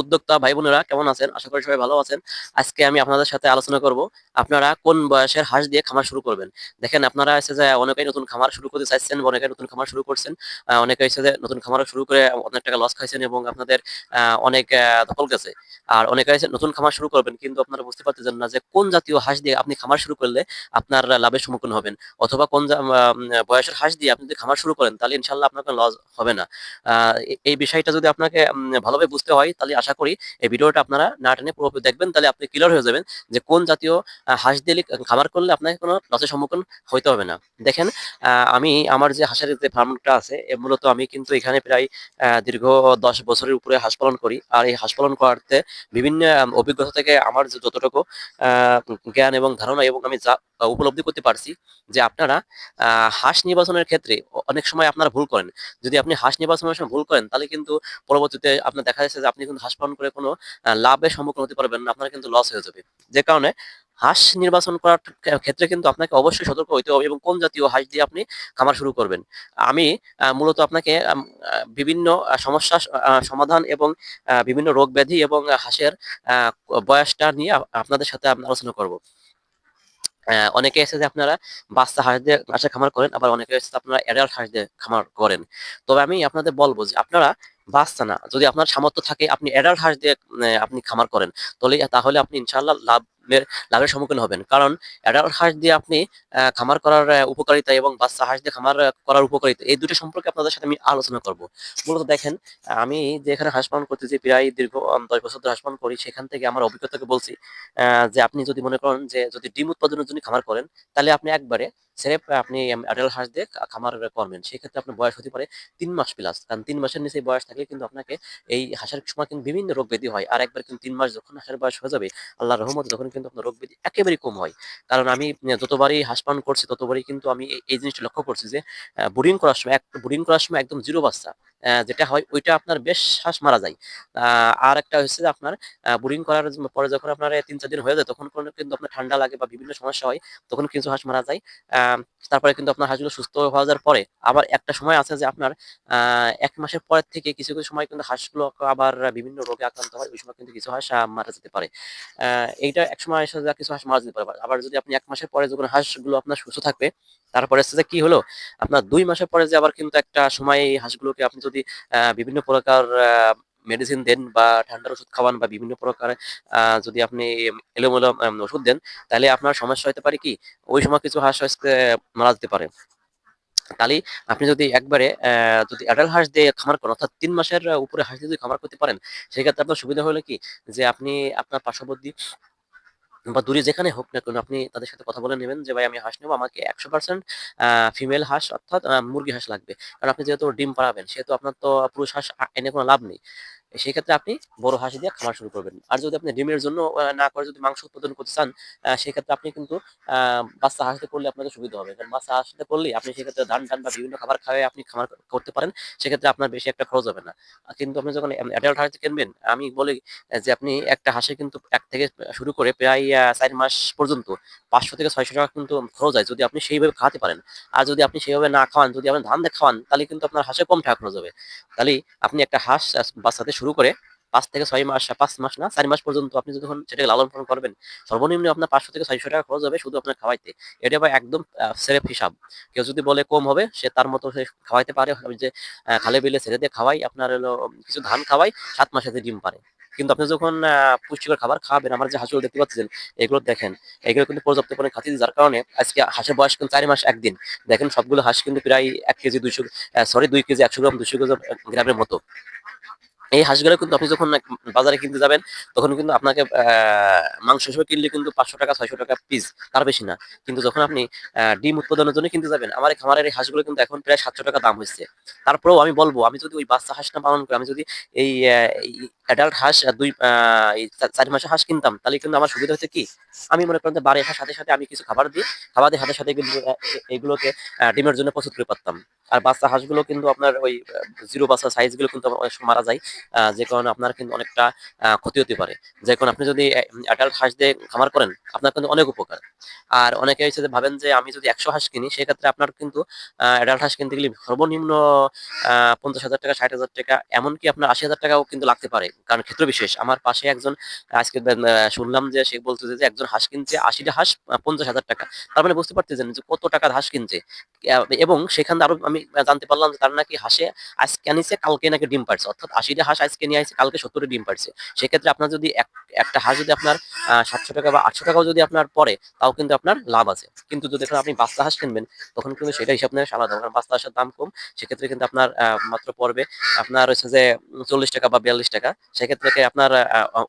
উদ্যোক্তা ভাই বোনেরা কেমন আছেন? আশা করি সবাই ভালো আছেন। আজকে আমি আপনাদের সাথে আলোচনা করব আপনারা কোন বয়সের হাঁস দিয়ে খামার শুরু করবেন? দেখেন, আপনারা এসে যে অনেকেই নতুন খামার শুরু করতে চাইছেন বা অনেকেই নতুন খামার শুরু করছেন। অনেকে এসে যে নতুন খামার শুরু করে অনেক টাকা লস খাইছেন এবং আপনাদের অনেক দখল গেছে। আর অনেকে এসে নতুন খামার শুরু করবেন কিন্তু আপনারা বুঝতে পারতেছেন না যে কোন জাতীয় হাঁস দিয়ে আপনি খামার শুরু করলে আপনার লাভের সম্মুখীন হবেন। অথবা কোন বয়সের হাঁস দিয়ে আপনি যদি খামার শুরু করেন তাহলে ইনশাল্লাহ আপনার লস হবে না। এই বিষয়টা যদি আপনাকে ভালোভাবে বুঝতে হয় তাহলে আশা করি এই ভিডিওটা আপনারা না টেনে পুরোপুরি দেখবেন, তাহলে আপনি ক্লিয়ার হয়ে যাবেন যে কোন জাতীয় হাঁস দিয়ে খামার করলে আপনাকে কোনো লসের সম্মুখীন হইতে হবে না। দেখেন আমি আমার যে হাঁসের যে ফার্মটা আছে মূলত আমি কিন্তু এখানে প্রায় দীর্ঘ দশ বছরের উপরে হাঁস পালন করি। আর এই হাঁস পালন করতে বিভিন্ন অভিজ্ঞতা থেকে আমার যতটুকু জ্ঞান এবং ধারণা এবং আমি যা উপলব্ধি করতে পারছি যে আপনারা হাঁস নির্বাচনের ক্ষেত্রে অনেক সময় আপনারা ভুল করেন। যদি আপনি হাঁস নির্বাচনের সময় ভুল করেন, তাহলে কিন্তু পরবর্তীতে আপনার দেখা যাচ্ছে যে আপনি কিন্তু হাঁস পালন করে কোনো লাভের সম্মুখীন হতে পারবেন না, আপনার কিন্তু লস হয়ে যাবে। যে কারণে হাঁস নির্বাচন করার ক্ষেত্রে কিন্তু আপনাকে অবশ্যই সতর্ক হইতে হবে এবং কোন জাতীয় হাঁস দিয়ে আপনি খামার শুরু করবেন। আমি মূলত আপনাকে বিভিন্ন সমস্যা সমাধান এবং বিভিন্ন রোগ ব্যাধি এবং হাঁসের বয়সটা নিয়ে আপনাদের সাথে আলোচনা করব। অনেকে এসে যে আপনারা বাচ্চা হাঁস দিয়ে হাঁসের খামার করেন, আবার অনেকে এসে আপনারা অ্যাডাল্ট হাঁস দিয়ে খামার করেন। তবে আমি আপনাদের বলব যে আপনারা বাচ্চা না। যদি আপনার সামর্থ্য থাকে, আপনি অ্যাডাল্ট হাঁস দিয়ে আপনি খামার করেন তাহলে তাহলে আপনি ইনশাল্লাহ লাভের লাভের সম্মুখীন হবেন। কারণ অ্যাডাল্ট হাঁস দিয়ে আপনি খামার করার উপকারিতা এবং বাচ্চা হাঁস দিয়ে খামার করার উপকারিতা, এই দুটো সম্পর্কে আপনাদের সাথে আমি আলোচনা করব। মূলত দেখেন, আমি যেখানে হাঁস পালন করতেছি, প্রায় দীর্ঘ দশ বছর ধরে হাঁস পালন করি, সেখান থেকে আমার অভিজ্ঞতাকে বলছি যে আপনি যদি মনে করেন যে, যদি ডিম উৎপাদনের জন্য খামার করেন, তাহলে আপনি একবারে সেরেপ আপনি অ্যাডাল হাঁস দিয়ে খামার করবেন। সেক্ষেত্রে আপনার বয়স হতে পারে তিন মাস প্লাস কারণ তিন মাসের নিচে বয়স থাকলে কিন্তু আপনাকে এই হাঁসের সময় কিন্তু বিভিন্ন রোগ ব্যাধি হয়। আর একবার কিন্তু তিন মাস যখন হাঁসের বয়স হয়ে যাবে আল্লাহ রহমত যখন কিন্তু আপনার রোগ ব্যাধি একেবারেই কম হয়। কারণ আমি যতবারই হাঁস পান করছি, ততবারই কিন্তু আমি এই- জিনিসটা লক্ষ্য করছি যে বোরিং করার সময়, এক বোরিং করার সময় একদম জিরো বাচ্চা। যেটা হয়, ওইটা আপনার বেশ হাঁস মারা যায়। আর একটা হচ্ছে যে আপনার বোরিং করার পরে যখন আপনার তিন চার দিন হয়ে যায়, তখন কিন্তু আপনার ঠান্ডা লাগে বা বিভিন্ন সমস্যা হয়, তখন কিছু হাঁস মারা যায়। তারপরে কিন্তু আপনার হাঁসগুলো সুস্থ হয়ে যাওয়ার পরে আবার একটা সময় আছে যে আপনার এক মাসের পরের থেকে কিছু কিছু সময় কিন্তু হাঁসগুলো আবার বিভিন্ন রোগে আক্রান্ত হয়, ওই সময় কিন্তু কিছু হাঁস মারা যেতে পারে। এইটা এক সময় এসে কিছু হাঁস মারা যেতে পারে। আবার যদি আপনি এক মাসের পরে যখন হাঁসগুলো আপনার সুস্থ থাকবে তারপরে হচ্ছে যে কি হলো? আপনার দুই মাসের পরে যে আবার কিন্তু একটা সময় এই হাঁসগুলোকে আপনি যদি বিভিন্ন প্রকার মেডিসিন দেন বা ঠান্ডার ওষুধ খাওয়ান বা বিভিন্ন প্রকার যদি আপনি এলোমেলো ওষুধ দেন, তাহলে আপনার সমস্যা হতে পারে কি? ওই সময় কিছু হাঁস মারা যেতে পারে। তাহলে আপনি যদি একবারে যদি অ্যাডাল্ট হাঁস দিয়ে খামার করেন, অর্থাৎ তিন মাসের উপরে হাঁস দিয়ে যদি খামার করতে পারেন, সেক্ষেত্রে আপনার সুবিধা হলো কি? যে আপনি আপনার পার্শ্ববর্তী বা দূরে যেখানে হোক না কেন, আপনি তাদের সাথে কথা বলে নেবেন যে, ভাই, আমি হাঁস নেব, আমাকে একশো পার্সেন্ট ফিমেল হাঁস অর্থাৎ মুরগি হাঁস লাগবে। কারণ আপনি যেহেতু ডিম পাড়াবেন, সেহেতু আপনার তো পুরুষ হাঁস এনে কোনো লাভ নেই। সেই ক্ষেত্রে আপনি বড় হাঁস দিয়ে খামার শুরু করবেন। আর যদি আপনি ডিমের জন্য না করে যদি মাংস উৎপাদন করতে চান সেক্ষেত্রে আপনি কিন্তু বাচ্চা হাঁসতে করলে আপনাদের সুবিধা হবে। কারণ বাচ্চা হাঁসতে করলে আপনি সেক্ষেত্রে ধান টান বা বিভিন্ন খাবার খাওয়াই আপনি খামার করতে পারেন, সেক্ষেত্রে আপনার বেশি একটা খরচ হবে না। কিন্তু আপনি যখন অ্যাডাল্ট হাঁস কিনবেন, আমি বলি যে আপনি একটা হাঁসে কিন্তু এক থেকে শুরু করে প্রায় চার মাস পর্যন্ত পাঁচশো থেকে ছয়শো টাকা কিন্তু খরচ হয় যদি আপনি সেইভাবে খাওয়াতে পারেন। আর যদি আপনি সেইভাবে না খাওয়ান, যদি আপনি ধান খাওয়ান, তাহলে কিন্তু আপনার হাঁসে কম টাকা খরচ হবে। তাহলে আপনি একটা হাঁস বাচ্চাতে শুরু করে পাঁচ থেকে ছয় মাস, পাঁচ মাস না, চার মাস পর্যন্ত আপনি যখন সেটাকে লালন পালন করবেন, সর্বনিম্ন আপনার পাঁচশো থেকে ছয়শো টাকা খরচ হবে শুধু আপনার খাওয়াইতে। এটা আবার একদম সেরেফ হিসাব। কেউ যদি বলে কম হবে, সে তার মতো সে খাওয়াইতে পারে। যে খালে বিলে ছেড়ে দিয়ে খাওয়াই, আপনার হলো কিছু ধান খাওয়াই, সাত মাসে ডিম পারে। কিন্তু আপনি যখন পুষ্টিকর খাবার খাবেন, আমার যে হাঁসগুলো দেখতে পাচ্ছেন, এগুলো দেখেন, এগুলো কিন্তু পর্যাপ্ত পরিমাণে খাচ্ছি যার কারণে আজকে হাঁসের বয়স কিন্তু চারি মাস একদিন। দেখেন সবগুলো হাঁস কিন্তু প্রায় এক কেজি দুইশো সরি দুই কেজি একশো গ্রাম দুশো গ্রাম গ্রামের মতো। এই হাঁসগুলো কিন্তু আপনি যখন বাজারে কিনতে যাবেন, তখন কিন্তু আপনাকে মাংস হিসেবে কিনলে কিন্তু পাঁচশো টাকা, ছয়শো টাকা পিস তার বেশি না। কিন্তু যখন আপনি ডিম উৎপাদনের জন্য কিনতে যাবেন, আমার খামারের এই হাঁসগুলো কিন্তু এখন প্রায় সাতশো টাকা দাম হয়েছে। তারপরেও আমি বলব, আমি যদি ওই বাচ্চা হাঁস না পালন করি, আমি যদি এই অ্যাডাল্ট হাঁস দুই চার মাসে হাঁস কিনতাম, তাহলে কিন্তু আমার সুবিধা হচ্ছে কি? আমি মনে করেন বাড়ি হাঁস সাথে সাথে আমি কিছু খাবার দিই, খাবার দিয়ে সাথে সাথে কিন্তু এগুলোকে ডিমের জন্য প্রস্তুত করে পারতাম। আর বাচ্চা হাঁসগুলো কিন্তু আপনার ওই জিরো বাচ্চা সাইজগুলো কিন্তু অনেক সময় মারা যায় যে কারণে আপনার কিন্তু অনেকটা ক্ষতি হতে পারে। যে কারণে আপনি যদি অ্যাডাল্ট হাঁস দিয়ে খামার করেন, আপনার কিন্তু অনেক উপকার। আর অনেকে হচ্ছে ভাবেন যে আমি যদি একশো হাঁস কিনি, সেক্ষেত্রে আপনার কিন্তু অ্যাডাল্ট হাঁস কিনতে গেলে সর্বনিম্ন পঞ্চাশ হাজার টাকা, ষাট হাজার টাকা, এমনকি আপনার আশি হাজার টাকাও কিন্তু লাগতে পারে, কারণ ক্ষেত্র বিশেষ। আমার পাশে একজন আজকে শুনলাম যে সে বলতেছে যে একজন হাঁস কিনছে আশিটা হাঁস পঞ্চাশ হাজার টাকা। তার মানে বুঝতে পারতেছেন যে কত টাকা হাঁস কিনছে। এবং সেখানে আরও আমি জানতে পারলাম যে তার নাকি হাঁসে আজকে আনিছে কালকে নাকি ডিম পারছে অর্থাৎ আশিটা হাঁস আজকে নিয়ে আসছে কালকে সত্তরে ডিম পারছে সেক্ষেত্রে আপনার যদি একটা হাঁস যদি আপনার সাতশো টাকা বা আটশো টাকাও যদি আপনার পড়ে তাও কিন্তু আপনার লাভ আছে। কিন্তু যদি এখন আপনি বাচ্চা হাঁস কিনবেন তখন কিন্তু সেটা হিসাব নেওয়া আলাদা। কারণ বাচ্চা হাঁসের দাম কম সেক্ষেত্রে কিন্তু আপনার মাত্র পড়বে আপনার হচ্ছে যে চল্লিশ টাকা বা বিয়াল্লিশ টাকা। সেক্ষেত্রে আপনার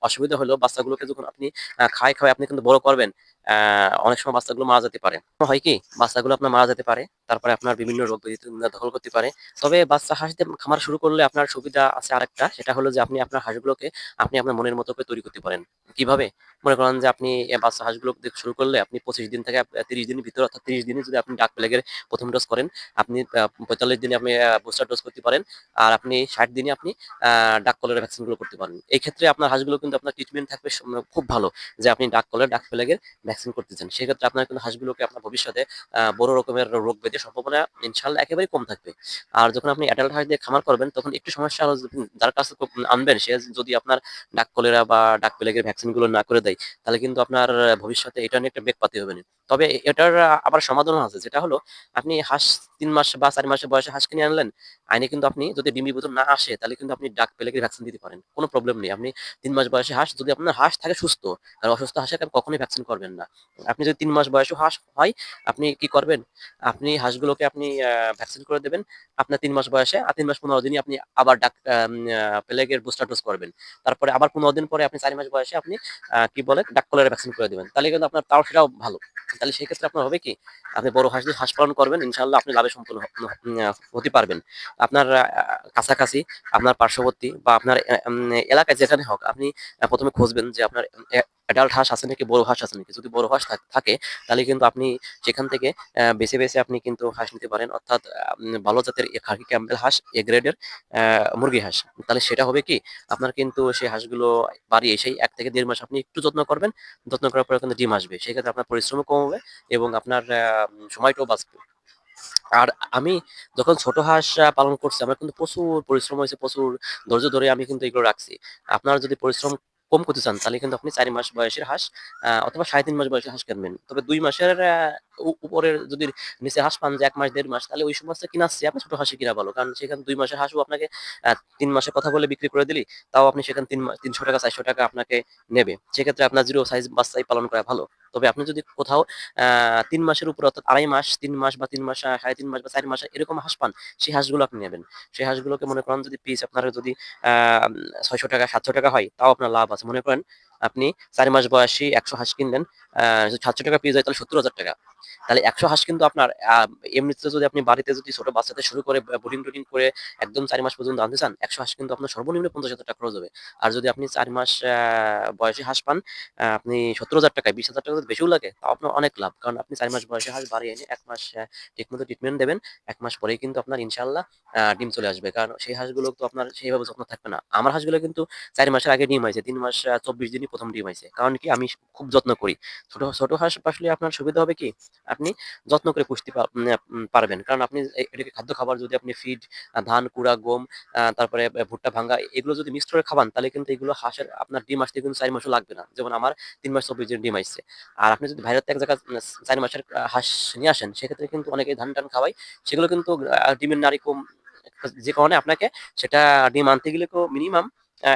অসুবিধা হলো বাচ্চাগুলোকে যখন আপনি আহ, খাই খাওয়াই আপনি কিন্তু বড় করবেন অনেক সময় বাচ্চাগুলো মারা যেতে পারে। হয় কি, বাচ্চাগুলো আপনার মারা যেতে পারে, তারপরে আপনার বিভিন্ন রোগ দখল করতে পারে। তবে বাচ্চা হাঁস দিয়ে খামার শুরু করলে আপনার সুবিধা আছে আরেকটা, সেটা হলো যে আপনি আপনার হাঁসগুলোকে, আপনি আপনার মনের মতো করে তৈরি করতে পারেন। কীভাবে? মনে করেন যে আপনি বাচ্চা হাঁসগুলো শুরু করলে আপনি পঁচিশ দিন থেকে তিরিশ দিনের ভিতরে, অর্থাৎ তিরিশ দিনে যদি আপনি ডাক প্লেগের প্রথম ডোজ করেন, আপনি পঁয়তাল্লিশ দিনে আপনি বুস্টার ডোজ করতে পারেন, আর আপনি ষাট দিনে আপনি ডাক কলের ভ্যাকসিনগুলো করতে পারেন। এই ক্ষেত্রে আপনার হাঁসগুলো কিন্তু আপনার ট্রিটমেন্ট থাকবে খুব ভালো, যে আপনি ডাক কলের, ডাক প্লেগের ভ্যাকসিন করতে চান সেক্ষেত্রে আপনার কিন্তু হাঁসগুলোকে আপনার ভবিষ্যতে বড় রকমের রোগ ব্যাধির সম্ভাবনা ইনশাল্লাহ একেবারেই কম থাকবে। আর যখন আপনি অ্যাডাল্ট হাঁস দিয়ে খামার করবেন, তখন একটু সমস্যা হলো যার কাছে আনবেন, সে যদি আপনার ডাক কলেরা বা ডাক প্লেগের ভ্যাকসিনগুলো না করে দেয়, তাহলে কিন্তু আপনার ভবিষ্যতে এটা নিয়ে একটা বেগ পাতি হবে না। তবে এটার আবার সমাধান আছে। যেটা হলো, আপনি হাঁস তিন মাস বা চার মাসের বয়সে হাঁস কিনে আনলেন, আইনে কিন্তু আপনি যদি ডিমি বোতল না আসে, তাহলে কিন্তু আপনি ডাক প্লেগের ভ্যাকসিন দিতে পারেন? কোনো প্রবলেম নেই। আপনি তিন মাস বয়সে হাঁস, যদি আপনার হাঁস থাকে সুস্থ, আর অসুস্থ হাঁসে আপনি কখনোই ভ্যাকসিন করবেন না। আপনি যদি তিন মাস বয়সে হাঁস হয়, আপনি কি করবেন? আপনি হাঁসগুলোকে আপনি ভ্যাকসিন করে দেবেন। আপনার তিন মাস বয়সে, আর তিন মাস পনেরো দিনই আপনি আবার ডাক প্লেগের বুস্টার ডোজ করবেন। তারপরে আবার পনেরো দিন পরে আপনি চার মাস বয়সে আপনি কি বলে, ডাক কলেরা ভ্যাকসিন করে দেবেন। তাহলে কিন্তু আপনার, তাও সেটাও ভালো। তাহলে সেক্ষেত্রে আপনার হবে কি, আপনি বড় হাঁস দিয়ে হাঁস পালন করবেন ইনশাল্লাহ আপনি লাভে সম্পূর্ণ হতে পারবেন। আপনার কাছাকাছি আপনার পার্শ্ববর্তী বা আপনার এলাকায় যেখানে হোক, আপনি প্রথমে খুঁজবেন যে আপনার অ্যাডাল্ট হাঁস আছে নাকি বড় হাঁস আছে নাকি? যদি বড় হাঁস থাকে তাহলে কিন্তু আপনি সেখান থেকে বেছে বেছে আপনি কিন্তু হাঁস নিতে পারেন। অর্থাৎ ভালো জাতের খাকি ক্যাম্পেল হাঁস, এ গ্রেডের মুরগি হাঁস। তাহলে সেটা হবে কি, আপনার কিন্তু সেই হাঁসগুলো বাড়ি এসেই এক থেকে দেড় মাস আপনি একটু যত্ন করবেন। যত্ন করার পরে কিন্তু ডিম আসবে। সেক্ষেত্রে আপনার পরিশ্রমও কম হবে এবং আপনার সময়টাও বাঁচবে। আর আমি যখন ছোট হাঁস পালন করছি, আমার কিন্তু প্রচুর পরিশ্রম হয়েছে, প্রচুর ধৈর্য ধরে আমি কিন্তু এগুলো রাখছি। আপনার যদি পরিশ্রম কম করতে চান, তাহলে কিন্তু আপনি চারি মাস বয়সের হাঁস অথবা সাড়ে তিন মাস বয়সের হাঁস কিনবেন। তবে দুই মাসের উপরের যদি নিচে হাঁস পান যে এক মাস, দেড় মাস, তাহলে ওই সমস্ত আসছে আপনি ছোট হাঁসে কিনা ভালো, কারণ সেখানে দুই মাসের হাঁসও আপনাকে তিন মাসের কথা বলে বিক্রি করে দিলি, তাও আপনি সেখানে তিন তিনশো টাকা, চারশো টাকা আপনাকে নেবে। সেক্ষেত্রে আপনার জিরো সাইজ বাচ্চাই পালন করা ভালো। তবে আপনি যদি কোথাও তিন মাসের উপর অর্থাৎ আড়াই মাস, তিন মাস বা তিন মাস সাড়ে তিন মাস বা চার মাস, এরকম হাঁস পান, সেই হাঁসগুলো আপনি নেবেন। সেই হাঁসগুলোকে মনে করেন যদি পিস আপনার যদি ছয়শো টাকা, সাতশো টাকা হয়, তাও আপনার লাভ আছে। মনে করেন আপনি চার মাস বয়সী একশো হাঁস কিনলেন সাতশো টাকা পিস হয়, তাহলে সত্তর হাজার টাকা। তাহলে একশো হাঁস কিন্তু আপনার এমনিতে যদি আপনি বাড়িতে যদি ছোট বাচ্চাতে শুরু করে বোর্ডিং টোডিং করে একদম চার মাস পর্যন্ত আনতে চান, একশো হাঁস কিন্তু আপনার সর্বনিম্ন পঞ্চাশ হাজার টাকা খরচ হবে। আর যদি আপনি চার মাস বয়সী হাঁস পান আপনি সত্তর হাজার টাকায়, বিশ হাজার টাকা বেশিও লাগে, তাও আপনার অনেক লাভ। কারণ আপনি চার মাস বয়সে হাঁস বাড়িয়ে এনে এক মাস ঠিকমতো ট্রিটমেন্ট দেবেন, এক মাস পরেই কিন্তু আপনার ইনশাল্লাহ ডিম চলে আসবে। কারণ সেই হাঁসগুলো তো আপনার সেইভাবে যত্ন থাকবে না। আমার হাঁসগুলো কিন্তু চার মাসের আগে ডিম হয়েছে তিন মাস চব্বিশ দিনই প্রথম ডিম হয়েছে কারণ কি আমি খুব যত্ন করি। ছোট ছোট হাঁস আসলে আপনার সুবিধা হবে কি? আপনি যত্ন করে পুষতে উম, পারবেন। কারণ আপনি এটাকে খাদ্য খাবার যদি আপনি ফিড ধান কুড়া গম তারপরে ভুট্টা ভাঙ্গা এগুলো যদি মিক্স করে খাবান তাহলে কিন্তু এগুলো হাঁসের আপনার ডিম আসতে কিন্তু চার মাসও লাগবে না। যেমন আমার তিন মাস চব্বিশ দিন ডিম আসছে। আর আপনি যদি বাইরের এক জায়গায় চার মাসের হাঁস নিয়ে আসেন সেক্ষেত্রে কিন্তু অনেকে ধান টান খাওয়াই সেগুলো কিন্তু ডিমের নারী কম যে কারণে আপনাকে সেটা ডিম আনতে গেলে মিনিমাম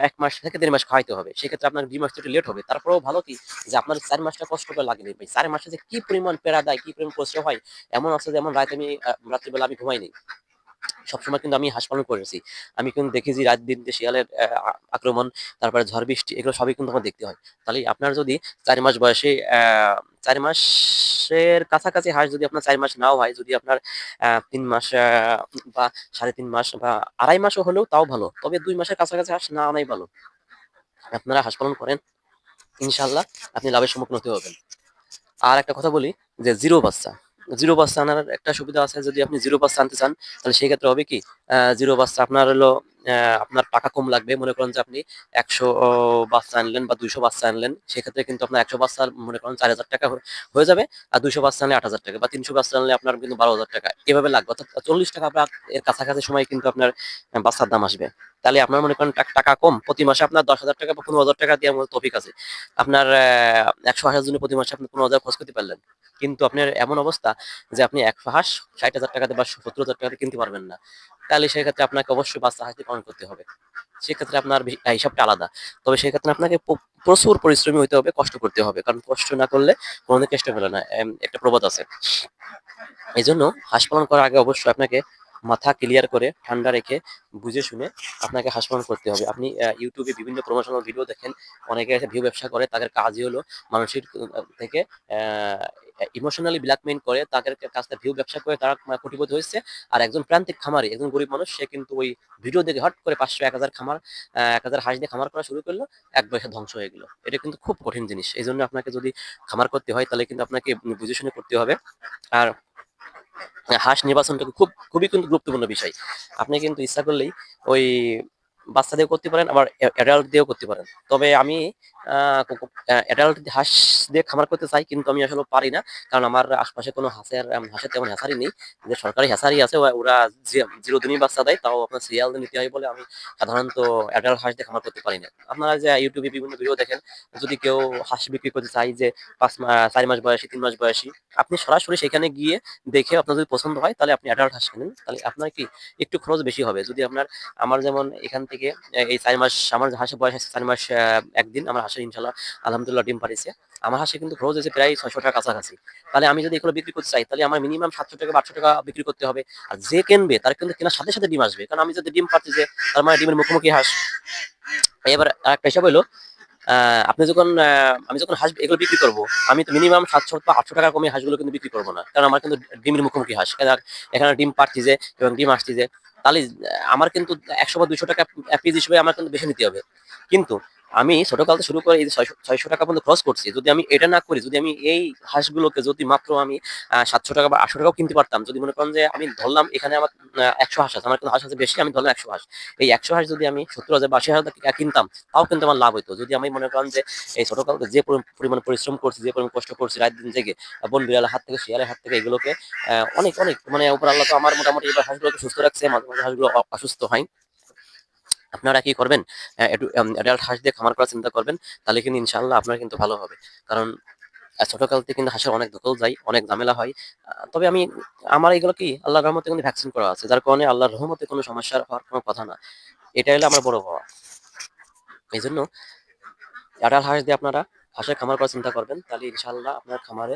এক মাস থেকে দেড় মাস খাওয়াইতে হবে। সেক্ষেত্রে আপনার দুই মাস একটু লেট হবে। তারপরেও ভালো কি যে আপনার চার মাসটা কষ্ট করে লাগেনি ভাই? চার মাসে যে কি পরিমাণ পেড়া দেয়, কি পরিমাণ কষ্ট হয়, এমন আছে যেমন রাতে আমি রাত্রিবেলা আমি ঘুমাইনি সবসময় কিন্তু আমি হাঁস পালন করেছি আমি কিন্তু দেখেছি রাত দিন শিয়ালের আক্রমণ, তারপরে ঝড় বৃষ্টি, এগুলো সবই কিন্তু আমার দেখতে হয়। তাহলে আপনার যদি চার মাস বয়সে চার মাসের কাছাকাছি হাঁস যদি আপনার চার মাস নাও হয়, যদি আপনার তিন মাস বা সাড়ে তিন মাস বা আড়াই মাসও হলেও তাও ভালো। তবে দুই মাসের কাছাকাছি হাঁস না আনাই ভালো। আপনারা হাঁস পালন করেন ইনশাল্লাহ আপনি লাভের সম্মুখীন হতে হবেন আর একটা কথা বলি যে জিরো বাচ্চা। জিরো বাচ্চা আনার একটা সুবিধা আছে, যদি আপনি জিরো বাস আনতে চান, তাহলে সেই ক্ষেত্রে হবে কি জিরো বাচ্চা আপনার হলো আপনার টাকা কম লাগবে। মনে করেন যে আপনি একশো বাচ্চা আনলেন বা দুইশো বাচ্চা আনলেন, সেক্ষেত্রে কিন্তু আপনার একশো বাচ্চা মনে করেন চার হাজার টাকা হয়ে- যাবে, আর দুইশো বাচ্চা আনলে আট হাজার টাকা বা তিনশো বাচ্চা আনলে আপনার কিন্তু বারো হাজার টাকা। এভাবে লাগবে, অর্থাৎ চল্লিশ টাকা আপনার এর কাছাকাছি সময় কিন্তু আপনার বাচ্চার দাম আসবে। তাহলে আপনার মনে করেন টাকা কম, প্রতি মাসে আপনার দশ হাজার টাকা বা পনেরো হাজার টাকা দিয়ে আমার টপিক আছে। আপনার একশো হাজার জন্য প্রতি মাসে আপনি পনেরো হাজার খরচ করতে পারলেন। কিন্তু আপনার এমন অবস্থা যে আপনি এক হাঁস ষাট হাজার টাকাতে বা সত্তর হাজার টাকাতে কিনতে পারবেন না। তাহলে সেক্ষেত্রে আপনাকে অবশ্যই বাচ্চা হাঁসটি পালন করতে হবে। সেক্ষেত্রে আপনার হিসাবটা আলাদা। তবে সেক্ষেত্রে আপনাকে প্রচুর পরিশ্রমী হতে হবে, কষ্ট করতে হবে। কারণ কষ্ট না করলে কোনোদিন কেষ্ট মেলে না। একটা প্রবাদ আছে। এই জন্য হাঁস পালন করার আগে অবশ্যই আপনাকে মাথা ক্লিয়ার করে, ঠান্ডা রেখে বুঝে শুনে আপনাকে হাঁস পালন করতে হবে। আপনি ইউটিউবে বিভিন্ন প্রমোশনাল ভিডিও দেখেন, অনেকে ভিউ ব্যবসা করে, তাদের কাজই হলো মানুষের থেকে ইমোশনালি ব্ল্যাকমেইল করে, তাদের থেকে ভিউ ব্যবসা করে তারা কোটিপতি হয়েছে। আর একজন প্রান্তিক খামারি, একজন গরিব মানুষ, সে কিন্তু ওই ভিডিও দেখে হট করে পাঁচশো, এক হাজার খামার এক হাজার হাঁস দিয়ে খামার করা শুরু করল, এক বয়সে ধ্বংস হয়ে গেল। এটা কিন্তু খুব কঠিন জিনিস। এই জন্য আপনাকে যদি খামার করতে হয়, তাহলে কিন্তু আপনাকে বুঝে শুনে করতে হবে। আর হাঁস নির্বাচনটা খুব খুবই কিন্তু গুরুত্বপূর্ণ বিষয়। আপনি কিন্তু ইচ্ছা করলেই ওই বাচ্চা দিয়েও করতে পারেন, আবার অ্যাডাল্ট দিয়েও করতে পারেন। তবে আমি অ্যাডাল্ট হাঁস দিয়ে খামার করতে চাই, কিন্তু আমি আসলে পারি না, কারণ আমার আশপাশে কোনো হাঁসের হাঁসের তেমন হ্যাঁসারি নেই। যে সরকারি হ্যাঁসারি আছে, ওরা- ওরা যে- জিরো দিনই বাচ্চা দেয়, তাও আপনার সিরিয়াল নিতে হয় বলে আমি সাধারণত অ্যাডাল্ট হাঁস দিয়ে খামার করতে পারি না। আপনারা যে ইউটিউবে বিভিন্ন ভিডিও দেখেন, যদি কেউ হাঁস বিক্রি করতে চাই যে পাঁচ মাস চার মাস বয়সী, তিন মাস বয়সী, আপনি সরাসরি সেখানে গিয়ে দেখে আপনার যদি পছন্দ হয়, তাহলে আপনি অ্যাডাল্ট হাঁস কিনেন। তাহলে আপনার কি একটু খরচ বেশি হবে। যদি আপনার, আমার যেমন এখান থেকে আহ, এই চার মাস আমার হাঁসের বয়স আছে চার মাস একদিন আমার হাঁসের ইনশাল্লাহ আলহামদুলিল্লাহ ডিম পারিছে আমার হাঁসে কিন্তু খরচ হয়েছে প্রায় ছয়শো টাকা কাছাকাছি। তাহলে আমি যদি এগুলো বিক্রি করতে চাই তাহলে আমার মিনিমাম সাতশো টাকা আটশো টাকা বিক্রি করতে হবে। আর যে কিনবে তার কিন্তু কেনার সাথে সাথে ডিম আসবে। কারণ আমি যদি ডিম পাচ্ছি যে তার মানে ডিমের মুখোমুখি হাঁস। এবার একটা হিসাব হলো আপনি যখন আমি যখন হাঁস এগুলো বিক্রি করব, আমি তো মিনিমাম সাতশো বা আটশো টাকা কমে হাঁসগুলো কিন্তু বিক্রি করব না। কারণ আমার কিন্তু ডিমের মুখোমুখি হাঁস। এখানে ডিম পাচ্ছি যে, এবং ডিম আসছি যে, তাহলে আমার কিন্তু একশো বা দুশো টাকা পিস হিসেবে আমার কিন্তু বেশি নিতে হবে। কিন্তু আমি ছোটকাল থেকে শুরু করে এই ছয়শো টাকা পর্যন্ত খরচ করছি, যদি আমি এটা না করি, যদি আমি এই হাঁসগুলোকে যদি মাত্র আমি সাতশো টাকা বা আটশো টাকাও কিনতে পারতাম, যদি মনে করেন যে আমি ধরলাম এখানে আমার একশো হাঁস আছে, আমার কিন্তু হাঁস আছে বেশি, আমি ধরলাম একশো হাঁস। এই একশো হাঁস যদি আমি সত্তর হাজার বা হাজার টাকা কিনতাম, তাও কিন্তু আমার লাভ হতো যদি আমি মনে করেন যে এই ছোটকাল থেকে যে পরি- পরিমাণ পরিশ্রম করছি, যে পরিমাণ কষ্ট করছি, রাত দিন জেগে বন বিড়ালের হাত থেকে, শিয়ালের হাত থেকে, এগুলোকে অনেক অনেক মানে উপর আল্লাহ তো আমার মোটামুটি এবার হাঁসগুলোকে সুস্থ রাখছে, মাঝে মাঝে হাঁসগুলো অসুস্থ হয়। আপনারা কি করবেন? অ্যাডাল্ট হাঁস দিয়ে খামার করার চিন্তা করবেন, তাহলে কিন্তু ইনশাল্লাহ আপনার কিন্তু ভালো হবে। কারণ ছোটকাল থেকে কিন্তু হাঁসের অনেক দখল যায়, অনেক ঝামেলা হয়। তবে আমি, আমার এগুলো কি আল্লাহ রহমতে কিন্তু ভ্যাকসিন করা আছে, যার কারণে আল্লাহর রহমতে কোনো সমস্যা হওয়ার কোনো কথা না। এটা হলো আমার বড় হওয়া। এই জন্য অ্যাডাল্ট হাঁস দিয়ে আপনারা হাঁসের খামার করার চিন্তা করবেন তাহলে ইনশাল্লাহ আপনার খামারে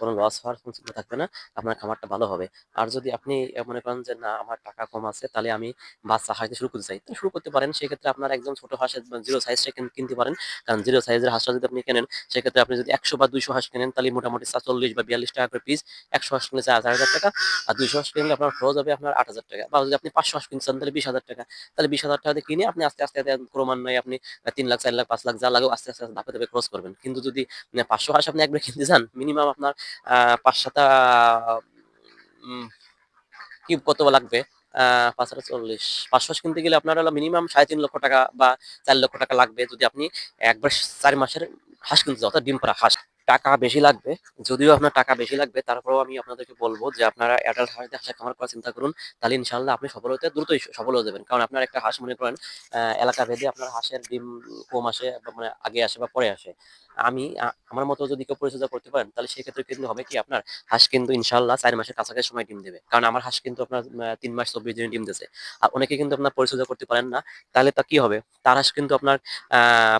কোনো লস হওয়ার চিন্তা থাকবে না আপনার খামারটা ভালো হবে আর যদি আপনি মনে করেন যে না আমার টাকা কম আছে তাহলে আমি বাচ্চা হাঁস শুরু করতে চাই তো শুরু করতে পারেন সেক্ষেত্রে আপনার একদম ছোট হাঁসের জিরো সাইজটা কিনতে পারেন কারণ জিরো সাইজের হাঁসটা যদি আপনি কেনেন সেক্ষেত্রে আপনি যদি একশো বা দুইশো হাঁস কেনেন তাহলে মোটামুটি চল্লিশ বা বিয়াল্লিশ টাকা করে পিস একশো হাঁস কিনলে চার হাজার টাকা আর দুইশো হাঁস কিনলে আপনার খরচ হবে আপনার আট হাজার টাকা বা যদি আপনি পাঁচশো হাঁস কিনছেন তাহলে বিশ হাজার টাকা তাহলে বিশ হাজার টাকা কিনে আপনি আস্তে আস্তে আস্তে ক্রমান্বয়ে আপনি তিন লাখ চার লাখ পাঁচ লাখ যা লাগে আস্তে আস্তে আস্তে ধাপে ধাপে খরচ করবেন। কিন্তু যদি মানে পাঁচশো হাঁস আপনি একবার কিনতে যান মিনিমাম আপনার পাঁচ উম, কত লাগবে? চল্লিশ। পাঁচশো কিনতে গেলে আপনার হলো মিনিমাম সাড়ে তিন লক্ষ টাকা বা চার লক্ষ টাকা লাগবে। যদি আপনি একবার চার মাসের হাঁস কিনতে যান অর্থাৎ ডিম পরা হাঁস। টাকা বেশি লাগবে, যদিও আপনার টাকা বেশি লাগবে, তারপরেও আমি আপনাদেরকে বলব যে আপনারা অ্যাডাল্ট হাঁস দিয়ে হাঁসের খামার করার চিন্তা করুন, তাহলে ইনশাল্লাহ আপনি সফল হতে দ্রুতই সফল হয়ে যাবেন। কারণ আপনার একটা হাঁস মনে করেন এলাকা ভেদে আপনার হাঁসের ডিম কম আসে মানে আগে আসে বা পরে আসে। আমি আমার মতো যদি কেউ পরিচর্যা করতে পারেন, তাহলে সেক্ষেত্রে কিন্তু হবে কি আপনার হাঁস কিন্তু ইনশাল্লাহ চার মাসের কাছাকাছি সময় ডিম দেবে। কারণ আমার হাঁস কিন্তু আপনার তিন মাস চব্বিশ দিনে ডিম দিয়েছে। আর অনেকে কিন্তু আপনার পরিচর্যা করতে পারেন না, তাহলে তা কি হবে? তার হাঁস কিন্তু আপনার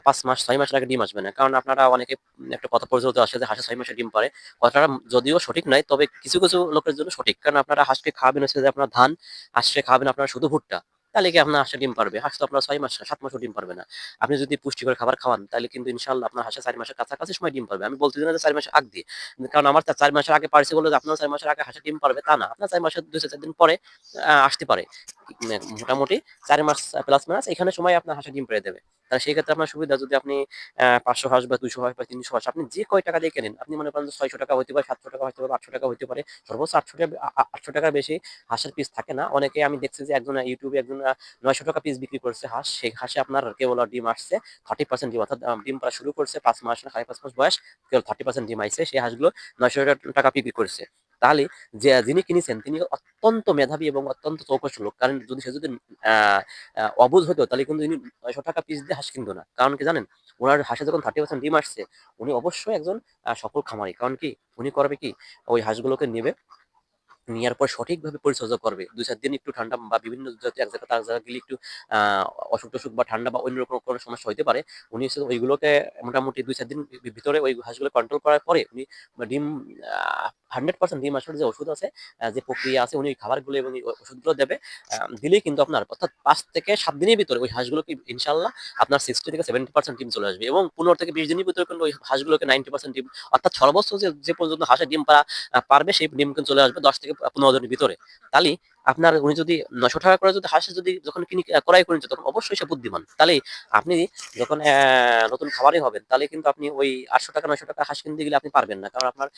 পাঁচ মাস, ছয় মাসের আগে ডিম আসবে না। কারণ আপনারা অনেকে একটা কথা পরিচর্যা আসে যে হাঁসে ছয় মাসে ডিম পারে কথাটা যদিও সঠিক নয়, তবে কিছু কিছু লোকের জন্য সঠিক। কারণ আপনারা হাঁসকে খাওয়াবেন হচ্ছে যে আপনার ধান, হাঁসকে খাওয়াবেন আপনার শুধু ভুট্টা। তাহলে কি আপনার হাঁসে ডিম পারবে হাঁস তো আপনার ছয় মাস, সাত মাসও ডিম পারবে না। আপনি যদি পুষ্টিকর খাবার খাওয়ান, তাহলে কিন্তু ইনশাল্লাহ আপনার হাঁসে চার মাসের কাছাকাছি সময় ডিম পারবে আমি বলতে দিই না চার মাসের আগ দিয়ে কারণ আমার চার মাসের আগে পারছে বলে আপনার চার মাসের আগে হাঁসে ডিম পারবে তা না। আপনার চার মাসের দুই চার দিন পরে আসতে পারে। মোটামুটি চার মাস প্লাস মাস এখানে সময় আপনার হাঁসে ডিম পেরে দেবে। তাহলে সেই ক্ষেত্রে আপনার সুবিধা যদি আপনি পাঁচশো হাঁস বা দুশো হাঁস বা তিনশো হাঁস, আপনি যে কয় টাকা দিয়ে কেনেন, আপনি মনে করেন ছয়শো টাকা হতে পারে, সাতশো টাকা হতে পারে, আটশো টাকা হতে পারে, সর্বোচ্চ আটশো টাকা আটশো টাকার বেশি হাঁসের পিস থাকে না। অনেকে আমি দেখছি যে একজন, ইউটিউবে একজন নয়শো টাকা পিস বিক্রি করছে হাঁস, সেই হাঁসে আপনার কেবল ডিম আসছে থার্টি পার্সেন্ট ডিম, অর্থাৎ ডিম পাড়া শুরু করছে পাঁচ মাস না, সাড়ে পাঁচ মাস বয়স, কেবল থার্টি পার্সেন্ট ডিম আইছে, সেই হাঁসগুলো নয়শো টাকা বিক্রি করছে। তাহলে যে যিনি কিনেছেন, তিনি অত্যন্ত মেধাবী এবং অত্যন্ত চৌকস লোক। কারণ যদি সে যদি অবুধ হতো, তাহলে কিন্তু তিনি নয়শো টাকা পিস দিয়ে হাঁস কিনতো না। কারণ কি জানেন? ওনার হাঁসে যখন থার্টি পার্সেন্ট ডিম আসছে, উনি অবশ্যই একজন সফল খামারি। কারণ কি? উনি করবে কি? ওই হাঁসগুলোকে নেবে নেওয়ার পর সঠিকভাবে পরিচর্যা করবে। দুই চার দিন একটু ঠান্ডা বা বিভিন্ন যাতে এক জায়গা তার জায়গা গেলে একটু অসুখ টসুখ বা ঠান্ডা বা অন্য রকম কোনো সমস্যা হতে পারে উনি হচ্ছে ওইগুলোকে মোটামুটি দুই চার দিন ভিতরে ওই হাঁসগুলো কন্ট্রোল করার পরে উনি ডিম হান্ড্রেড পার্সেন্ট ডিম আসার যে ওষুধ আছে যে প্রক্রিয়া আছে উনি ওই খাবারগুলো এবং এই ওষুধগুলো দেবে দিলেই কিন্তু আপনার অর্থাৎ পাঁচ থেকে সাত দিনের ভিতরে ওই হাঁসগুলোকে ইনশাল্লাহ আপনার সিক্সটি থেকে সেভেন্টি পার্সেন্ট ডিম চলে আসবে এবং পনেরো থেকে বিশ দিনের ভিতরে কিন্তু ওই হাঁসগুলোকে নাইনটি পার্সেন্ট ডিম অর্থাৎ সর্বোচ্চ যে পর্যন্ত হাঁসের ডিম আহ, পারবে সেই ডিম কিন্তু চলে আসবে দশ থেকে পনেরো দিনের ভিতরে। তাহলে আপনার উনি যদি নশো টাকা করে যদি হাঁসে যদি যখন কিনি ক্রয় করে নিচ্ছে, তখন অবশ্যই সে বুদ্ধিমান। তাহলে আপনি যখন নতুন খাবারই হবেন তাহলে কিন্তু আপনি ওই আটশো টাকা নশো টাকা হাঁস কিনতে গেলে আপনি পারবেন না। কারণ আপনার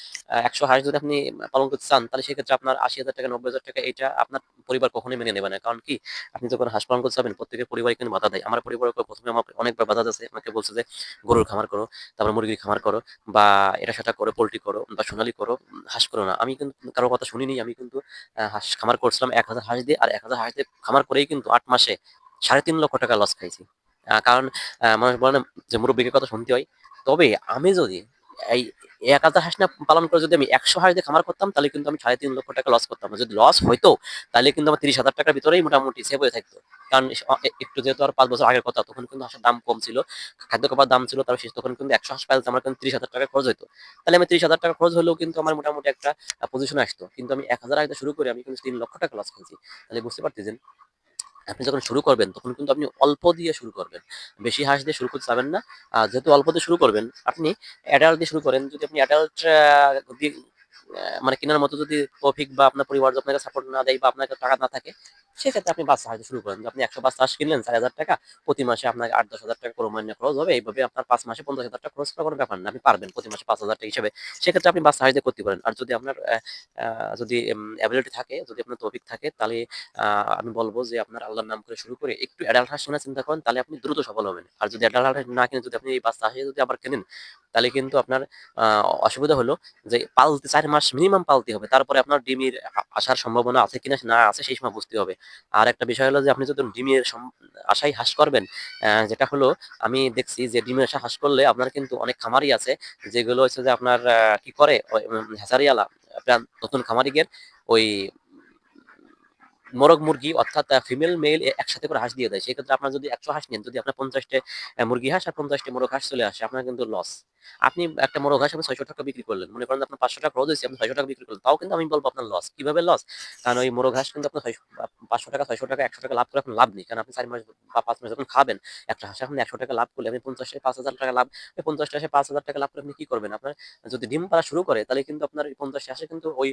একশো হাঁস যদি আপনি পালন করতে চান তাহলে সেক্ষেত্রে আপনার আশি হাজার টাকা নব্বই হাজার টাকা এটা আপনার পরিবার কখনোই মেনে নেবে না। কারণ কি? আপনি যখন হাঁস পালন করতে যাবেন প্রত্যেকের পরিবারে কিন্তু বাধা দেয়। আমার পরিবার প্রথমে আমার অনেকবার বাধা দিয়েছে। আমাকে বলছে যে গরুর খামার করো তারপর মুরগির খামার করো বা এটা সেটা করো পোলট্রি করো বা সোনালি করো হাঁস করো না। আমি কিন্তু কারোর কথা শুনিনি। আমি কিন্তু হাঁস খামার করছিলাম এক হাজার হাঁস দিয়ে, আর এক হাজার হাঁস দিয়ে খামার করেই কিন্তু আট মাসে সাড়ে তিন লক্ষ টাকা লস খাইছি। কারণ মানুষ বলে যে মুরব্বীকে কথা শুনতে হয়। তবে আমি যদি এই এক হাজার হাঁস না পালন করে যদি আমি একশো হাঁস দিয়ে খামার করতাম, তাহলে কিন্তু আমি সাড়ে তিন লক্ষ টাকা লস করতাম। যদি লস হইতো, তাহলে কিন্তু আমার তিরিশ হাজার টাকার ভিতরেই মোটামুটি সেভ হয়ে থাকতো। কারণ একটু যেহেতু আর পাঁচ বছর আগের কথা, তখন কিন্তু হাঁসের দাম কম ছিল, খাদ্য খাবার দাম ছিল, তারপর শেষ, তখন কিন্তু একশো হাঁস আমার কিন্তু তিরিশ হাজার টাকা খরচ হতো তাহলে আমি তিরিশ হাজার টাকা খরচ হলেও কিন্তু আমার মোটামুটি একটা পজিশন আসতো। কিন্তু আমি এক হাজার আগে শুরু করে আমি কিন্তু তিন লক্ষ টাকা লস খেয়েছি তাহলে বুঝতে পারতেছেন? আপনি যখন শুরু করবেন, তখন কিন্তু আপনি অল্প দিয়ে শুরু করবেন। বেশি হাঁস দিয়ে শুরু করতে যাবেন না। যেহেতু অল্প দিয়ে শুরু করবেন, আপনি অ্যাডাল্ট দিয়ে শুরু করেন, যদি আপনি অ্যাডাল্ট মানে কেনার মতো যদি ট্রফিক বা আপনার পরিবার আপনাকে সাপোর্ট না দেয় বা আপনাকে টাকা না থাকে সেক্ষেত্রে আপনি বাচ্চা হাঁস শুরু করেন। আপনি একশো বাচ্চা হাঁস কিনলেন, চার হাজার টাকা, প্রতি মাসে আপনাকে আট, দশ হাজার টাকা করে মাইনে খরচ হবে। এইভাবে আপনার পাঁচ মাসে পঞ্চাশ হাজার টাকা খরচ করার কোনো ব্যাপার না। আপনি পারবেন প্রতি মাসে পাঁচ হাজার টাকা হিসেবে। সেক্ষেত্রে আপনি বাচ্চা হাঁস করতে পারেন। আর যদি আপনার যদি অ্যাবিলিটি থাকে, যদি আপনার তৌফিক থাকে, তাহলে আমি বলব যে আপনার আল্লাহর নাম করে শুরু করে একটু অ্যাডাল্ট হাঁস কেনার চিন্তা করেন, তাহলে আপনি দ্রুত সফল হবেন। আর যদি অ্যাডাল্ট হাঁস না কিনে যদি আপনি এই বাচ্চা হাঁসে যদি আবার কেনেন, তাহলে কিন্তু আপনার অসুবিধা হলো যে পালতে চার মাস মিনিমাম পালতে হবে। তারপরে আপনার ডিমের আসার সম্ভাবনা আছে কিনা, না আছে, সেই সময় বুঝতে হবে। আর একটা বিষয় হলো যে আপনি যদি ডিমের আশাই হাস করবেন যেটা হলো, আমি দেখছি যে ডিমের আশা হাস করলে আপনার কিন্তু অনেক খামারি আছে, যেগুলো হচ্ছে যে আপনার কি করে? হ্যাচারিয়ালা নতুন খামারিকের ওই মোরগ মুরগি অর্থাৎ ফিমেল মেল একসাথে করে হাঁস দিয়ে দেয়। সেক্ষেত্রে আপনার যদি একশো হাঁস নেন, যদি আপনার পঞ্চাশটা মুরগি হাঁস আর পঞ্চাশটা মোরগ হাঁস চলে আসে, আপনার কিন্তু লস আপনি একটা মোরগ হাঁস আপনি ছয়শো টাকা বিক্রি করলেন। মনে করেন আপনার পাঁচশো টাকা খরচ হয়েছে, আপনি ছয়শো টাকা বিক্রি করলেন। তাও কিন্তু আমি বলব আপনার লস কীভাবে লস কারণ ওই মোরগ হাঁস কিন্তু আপনার পাঁচশো টাকা, ছয়শো টাকা, একশো টাকা লাভ করে আপনার লাভ নেই। কারণ আপনি চার মাস বা পাঁচ মাস যখন খাবেন, একটা হাঁস আপনি একশো টাকা লাভ করলে আপনি পঞ্চাশ পাঁচ হাজার টাকা লাভ, ওই পঞ্চাশ টাকা পাঁচ হাজার টাকা লাভ করে আপনি কি করবেন? আপনার যদি ডিম পাড়া শুরু করে, তাহলে কিন্তু আপনার পঞ্চাশ হাঁসে কিন্তু ওই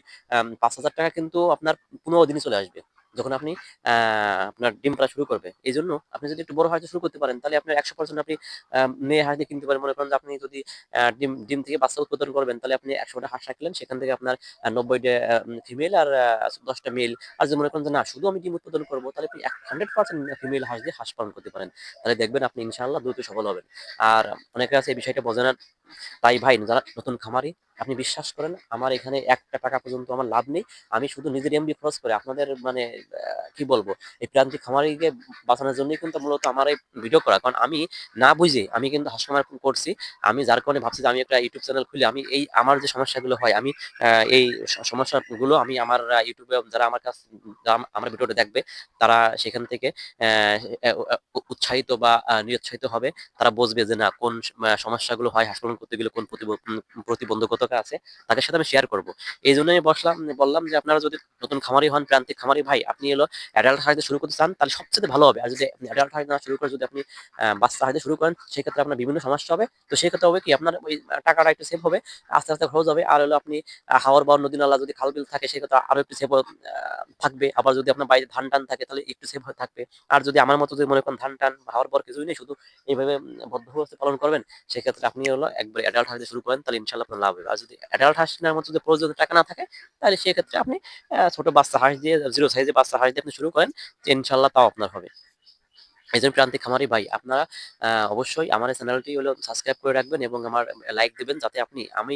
পাঁচ হাজার টাকা কিন্তু আপনার পনেরো দিনই চলে আসবে। যখন আপনি আপনার ডিম পাড়া শুরু করবে এই জন্য আপনি যদি একটু বড় হাঁস শুরু করতে পারেন, তাহলে আপনার একশো পার্সেন্ট আপনি মেয়ে হাঁস দিয়ে কিনতে পারেন। মনে করেন যে আপনি যদি ডিম ডিম থেকে বাচ্চা উৎপাদন করবেন, তাহলে আপনি একশোটা হাঁস রাখলেন সেখান থেকে আপনার নব্বইটা ফিমেল আর দশটা মেল আর যদি মনে করেন যে না, শুধু আমি ডিম উৎপাদন করব, তাহলে আপনি হান্ড্রেড পার্সেন্ট ফিমেল হাঁস দিয়ে হাঁস পালন করতে পারেন। তাহলে দেখবেন আপনি ইনশাআল্লাহ দ্রুত সফল হবেন। আর অনেকে আছে এই বিষয়টা বোঝে না। তাই ভাই, যারা নতুন খামারি আপনি বিশ্বাস করেন, আমার এখানে একটা টাকা পর্যন্ত আমার লাভ নেই, আমি শুধু নিজের এমবি খরচ করে। আপনাদের মানে কি বলব? এই প্রান্তিক খামারিকে বাঁচানোর জন্যই কিন্তু মূলত আমার এই ভিডিও করা। কারণ আমি না বুঝে আমি কিন্তু হাঁস করছি। আমি যার কারণে ভাবছি যে আমি একটা ইউটিউব চ্যানেল খুলে, আমি এই আমার যে সমস্যাগুলো হয়, আমি এই সমস্যাগুলো আমি আমার ইউটিউবে যারা আমার কাছে আমার ভিডিওটা দেখবে, তারা সেখান থেকে উৎসাহিত বা নিরুৎসাহিত হবে। তারা বুঝবে যে না, কোন সমস্যাগুলো হয় হাঁস পালন করতে গেলে কোন প্রতিবন্ধকতা দরকার আছে, তাদের সাথে আমি শেয়ার করব। এই জন্য আমি বসলাম, বললাম যে আপনারা যদি নতুন খামারি হন, প্রান্তিক খামারি ভাই, আপনি এলো অ্যাডাল্ট হাঁসতে শুরু করতে চান, তাহলে সবচেয়ে ভালো হবে। আর যদি অ্যাডাল্ট হাঁস না শুরু করে যদি আপনি বাচ্চা হাঁসতে শুরু করেন, সেক্ষেত্রে আপনার বিভিন্ন সমস্যা হবে। তো সেক্ষেত্রে হবে কি, আপনার ওই টাকাটা একটু সেভ হবে, আস্তে আস্তে খরচ হবে। আর হলো আপনি হাওয়ার বা নদী নালা যদি খাল বিল থাকে, সেক্ষেত্রে আরও একটু সেভ থাকবে। আবার যদি আপনার বাইরে ধান টান থাকে, তাহলে একটু সেভ থাকবে। আর যদি আমার মতো যদি মনে করেন ধান টান হাওয়ার পর কিছুই নেই, শুধু এইভাবে বদ্ধ পালন করবেন, সেক্ষেত্রে আপনি হলো একবার অ্যাডাল্ট হাঁস শুরু করেন, তাহলে ইনশাল্লাহ আপনার লাভ হবে। যদি অ্যাডাল্ট হাঁস নেওয়ার মতো যদি প্রয়োজন টাকা না থাকে, তাহলে সেক্ষেত্রে আপনি ছোট বাচ্চা হাঁস দিয়ে জিরো সাইজে বাচ্চা হাঁস দিয়ে আপনি শুরু করেন ইনশাল্লাহ তাও আপনার হবে। এই জন্য প্রান্তিক খামারি ভাই, আপনারা অবশ্যই আমার চ্যানেলটি হলো সাবস্ক্রাইব করে রাখবেন এবং আমার লাইক দিবেন যাতে আপনি, আমি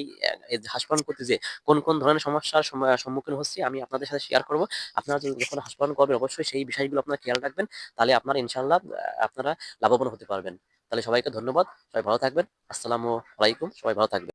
হাঁস পালন করতে যে কোন কোন ধরনের সমস্যার সম্মুখীন হচ্ছি, আমি আপনাদের সাথে শেয়ার করব। আপনারা যখন হাঁস পালন করবেন, অবশ্যই সেই বিষয়গুলো আপনারা খেয়াল রাখবেন, তাহলে আপনার ইনশাল্লাহ আপনারা লাভবান হতে পারবেন। তাহলে সবাইকে ধন্যবাদ, সবাই ভালো থাকবেন, আসসালামু আলাইকুম, সবাই ভালো থাকবেন।